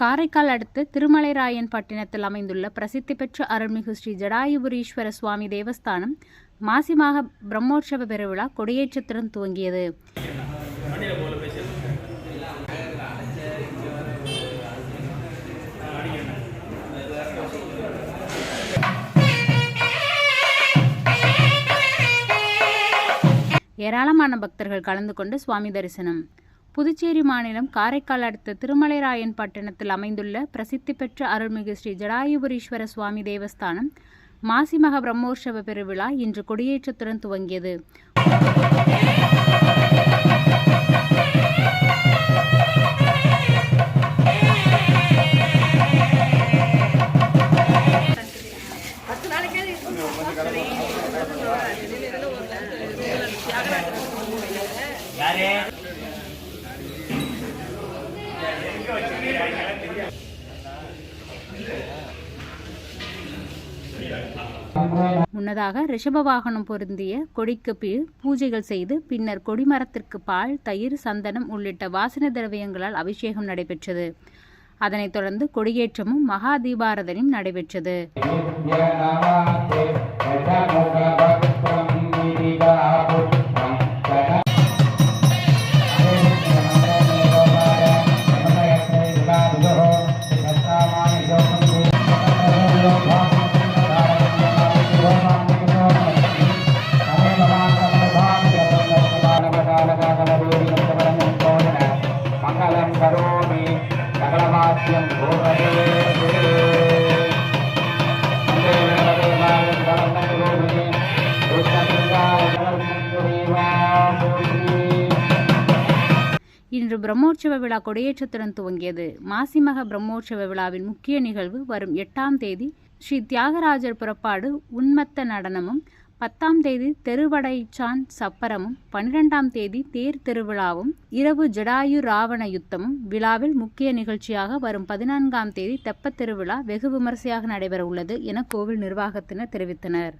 காரைக்கால் அடுத்த திருமலைராயன் பட்டினத்தில் அமைந்துள்ள பிரசித்தி பெற்ற அருள்மிகு ஸ்ரீ ஜடாயுபுரீஸ்வர சுவாமி தேவஸ்தானம் மாசிமாக பிரம்மோற்சவ பெருவிழா கொடியேற்றத்துடன் துவங்கியது. ஏராளமான பக்தர்கள் கலந்து கொண்டு சுவாமி தரிசனம். புதுச்சேரி மாநிலம் காரைக்கால் அடுத்த திருமலைராயன் பட்டணத்தில் அமைந்துள்ள பிரசித்தி பெற்ற அருள்மிகு ஸ்ரீ ஜடாயுபுரீஸ்வர சுவாமி தேவஸ்தானம் மாசிமக பிரம்மோற்சவ பெருவிழா இன்று கொடியேற்றத்துடன் துவங்கியது. முன்னதாக ரிஷப வாகனம் பொருந்திய கொடிக்கு கீழ் பூஜைகள் செய்து பின்னர் கொடிமரத்திற்கு பால் தயிர் சந்தனம் உள்ளிட்ட வாசன திரவியங்களால் அபிஷேகம் நடைபெற்றது அதனைத் தொடர்ந்து கொடியேற்றமும் மகா தீபாரதனையும் நடைபெற்றது மங்களம் சகலவாக்கியம் இன்று பிரம்மோற்சவ விழா கொடியேற்றத்துடன் துவங்கியது. மாசிமக பிரம்மோற்சவ விழாவின் முக்கிய நிகழ்வு வரும் எட்டாம் தேதி ஸ்ரீ தியாகராஜர் புறப்பாடு உன்மத்த நடனமும் பத்தாம் தேதி தெருவடைச்சான் சப்பரமும் பன்னிரெண்டாம் தேதி தேர் திருவிழாவும் இரவு ஜடாயு ராவண யுத்தமும் விழாவில் முக்கிய நிகழ்ச்சியாக வரும் பதினான்காம் தேதி தெப்பத் திருவிழா வெகு விமரிசையாக நடைபெற உள்ளது என கோவில் நிர்வாகத்தினர் தெரிவித்தனர்.